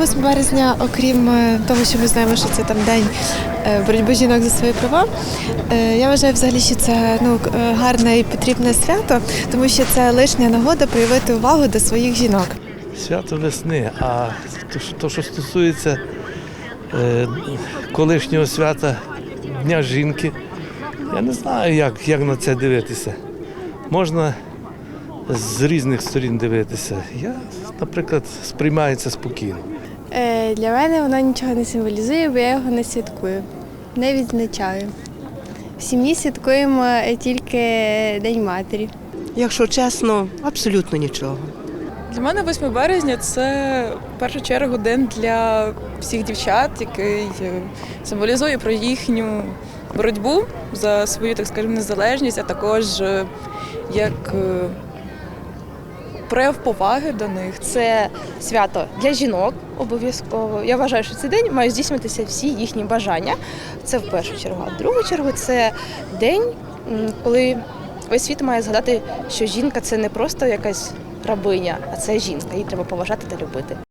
8 березня, окрім е, того, що ми знаємо, що це там день е, боротьби жінок за свої права, е, я вважаю взагалі, що це ну, гарне і потрібне свято, тому що це лишня нагода проявити увагу до своїх жінок. Свято весни, а то, що- то, що стосується колишнього свята Дня жінки, я не знаю, як, як на це дивитися. Можна з різних сторін дивитися. Я, наприклад, сприймаю це спокійно. Е, Для мене воно нічого не символізує, бо я його не святкую, не відзначаю. В сім'ї святкуємо е, тільки День матері. Якщо чесно, абсолютно нічого. Для мене 8 березня це в першу чергу день для всіх дівчат, який е, символізує про їхню боротьбу за свою, так скажемо, незалежність, а також як прояв поваги до них. Це свято для жінок обов'язково. Я вважаю, що цей день мають здійснюватися всі їхні бажання. Це в першу чергу. А в другу чергу це день, коли весь світ має згадати, що жінка це не просто якась рабиня, а це жінка. Її треба поважати та любити.